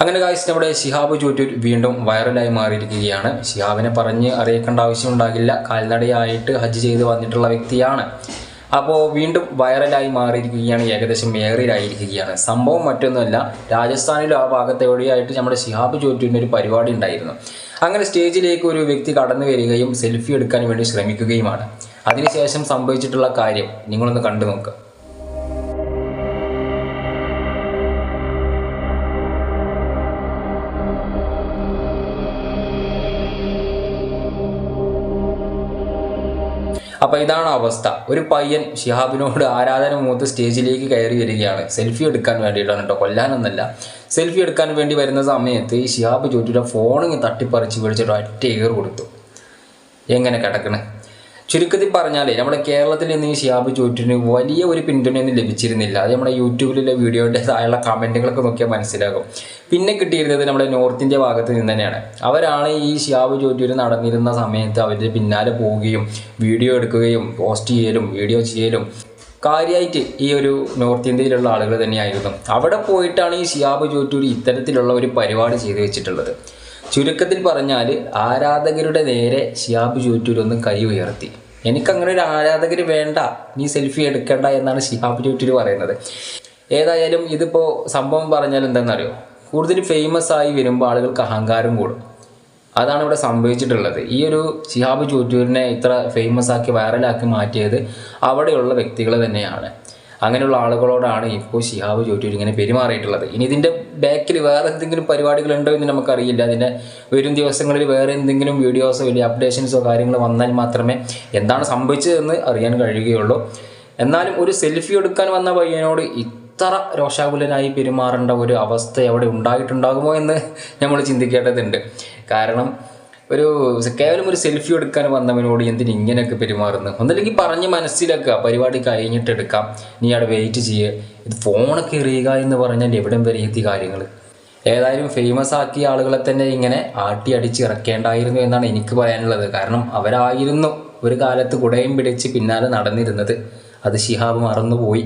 അങ്ങനെ ഗായ്സ് നമ്മുടെ ശിഹാബ് ചൂറ്റൂർ വീണ്ടും വൈറലായി മാറിയിരിക്കുകയാണ്. ശിഹാബിനെ പറഞ്ഞ് അറിയിക്കേണ്ട ആവശ്യമുണ്ടാകില്ല. കാൽനടയായിട്ട് ഹജ്ജ് ചെയ്ത് വന്നിട്ടുള്ള വ്യക്തിയാണ്. അപ്പോൾ വീണ്ടും വൈറലായി മാറിയിരിക്കുകയാണ്. ഏകദേശം ഏറിലായിരിക്കുകയാണ്. സംഭവം മറ്റൊന്നുമല്ല രാജസ്ഥാനിലും ആ ഭാഗത്ത് എവിടെയായിട്ട് നമ്മുടെ ശിഹാബ് ചൂറ്റൂരിന്റെ ഒരു പരിപാടി ഉണ്ടായിരുന്നു. അങ്ങനെ സ്റ്റേജിലേക്ക് ഒരു വ്യക്തി കടന്നു വരികയും സെൽഫി എടുക്കാൻ വേണ്ടി ശ്രമിക്കുകയുമാണ്. അതിനുശേഷം സംഭവിച്ചിട്ടുള്ള കാര്യം നിങ്ങളൊന്ന് കണ്ടു നോക്കുക അപ്പൊ ഇതാണ് അവസ്ഥ. ഒരു പയ്യൻ ഷിഹാബിനോട് ആരാധന മൂത്ത് സ്റ്റേജിലേക്ക് കയറി വരികയാണ്. സെൽഫി എടുക്കാൻ വേണ്ടിയിട്ടാണ് കേട്ടോ കൊല്ലാനൊന്നല്ല. സെൽഫി എടുക്കാൻ വേണ്ടി വരുന്ന സമയത്ത് ഈ ഷിഹാബ് ചോറ്റിയുടെ ഫോണിങ് തട്ടിപ്പറിച്ച് പിടിച്ചിട്ട് ഒറ്റ ഏറ് കൊടുത്തു. എങ്ങനെ കിടക്കണ്? ചുരുക്കത്തിൽ പറഞ്ഞാൽ നമ്മുടെ കേരളത്തിൽ നിന്ന് ഈ ഷിയാബ് ചോറ്റിന് വലിയ ഒരു പിന്തുണയൊന്നും ലഭിച്ചിരുന്നില്ല. അത് നമ്മുടെ യൂട്യൂബിലുള്ള വീഡിയോയുടെ താഴെയുള്ള കമന്റുകളൊക്കെ നോക്കിയാൽ മനസ്സിലാകും. പിന്നെ കിട്ടിയിരുന്നത് നമ്മുടെ നോർത്ത് ഇന്ത്യ ഭാഗത്ത് നിന്ന് തന്നെയാണ്. അവരാണ് ഈ ഷിയാബ് ചോറ്റൂര് നടന്നിരുന്ന സമയത്ത് അവരുടെ പിന്നാലെ പോവുകയും വീഡിയോ എടുക്കുകയും പോസ്റ്റ് ചെയ്യലും വീഡിയോ ചെയ്യലും കാര്യമായിട്ട് ഈ ഒരു നോർത്ത് ഇന്ത്യയിലുള്ള ആളുകൾ തന്നെയായിരുന്നു. അവിടെ പോയിട്ടാണ് ഈ ഷിയാബ് ചോറ്റൂർ ഇത്തരത്തിലുള്ള ഒരു പരിപാടി ചെയ്തു വെച്ചിട്ടുള്ളത്. ചുരുക്കത്തിൽ പറഞ്ഞാൽ ആരാധകരുടെ നേരെ ഷിയാബ് ചൂറ്റൂർ ഒന്ന് കൈ ഉയർത്തി. എനിക്കങ്ങനെ ഒരു ആരാധകർ വേണ്ട നീ സെൽഫി എടുക്കണ്ട എന്നാണ് ഷിഹാബ് ചൂറ്റൂർ പറയുന്നത്. ഏതായാലും ഇതിപ്പോൾ സംഭവം പറഞ്ഞാൽ എന്താണെന്നറിയോ കൂടുതൽ ഫേമസ് ആയി വരുമ്പോൾ ആളുകൾക്ക് അഹങ്കാരം കൂടും. അതാണ് ഇവിടെ സംഭവിച്ചിട്ടുള്ളത്. ഈ ഒരു ഷിഹാബ് ചൂറ്റൂരിനെ ഇത്ര ഫേമസ് ആക്കി വൈറലാക്കി മാറ്റിയത് അവിടെയുള്ള വ്യക്തികൾ തന്നെയാണ്. അങ്ങനെയുള്ള ആളുകളോടാണ് ഇപ്പോൾ ഷിഹാബ് ചോറ്റൂർ ഇങ്ങനെ പെരുമാറിയിട്ടുള്ളത്. ഇനി ഇതിന്റെ ബാക്കിൽ വേറെ എന്തെങ്കിലും പരിപാടികളുണ്ടോ എന്ന് നമുക്കറിയില്ല. അതിന്റെ വരും ദിവസങ്ങളിൽ വേറെ എന്തെങ്കിലും വീഡിയോസോ വലിയ അപ്ഡേഷൻസോ കാര്യങ്ങളോ വന്നാൽ മാത്രമേ എന്താണ് സംഭവിച്ചതെന്ന് അറിയാൻ കഴിയുകയുള്ളൂ. എന്നാലും ഒരു സെൽഫി എടുക്കാൻ വന്ന പയ്യനോട് ഇത്ര രോഷാകുലനായി പെരുമാറേണ്ട ഒരു അവസ്ഥ അവിടെ ഉണ്ടായിട്ടുണ്ടാകുമോ എന്ന് നമ്മൾ ചിന്തിക്കേണ്ടതുണ്ട്. കാരണം ഒരു കേവലം ഒരു സെൽഫി എടുക്കാൻ വന്നവനോട് എന്തിന് ഇങ്ങനെയൊക്കെ പെരുമാറുന്നു? ഒന്നല്ലെങ്കിൽ പറഞ്ഞ് മനസ്സിലാക്കുക. പരിപാടി കഴിഞ്ഞിട്ട് എടുക്കാം. നീ അവിടെ വെയിറ്റ് ചെയ്യുക ഇത് ഫോണൊക്കെ എറിയുക എന്ന് പറഞ്ഞാൽ എവിടം വരെ എത്തി കാര്യങ്ങൾ ഏതായാലും ഫേമസ് ആക്കിയ ആളുകളെ തന്നെ ഇങ്ങനെ ആട്ടി അടിച്ച് ഇറക്കേണ്ടായിരുന്നു എന്നാണ് എനിക്ക് പറയാനുള്ളത്. കാരണം അവരായിരുന്നു ഒരു കാലത്ത് കുടയും പിടിച്ച് പിന്നാലെ നടന്നിരുന്നത്. അത് ശിഹാബ് മറന്നുപോയി.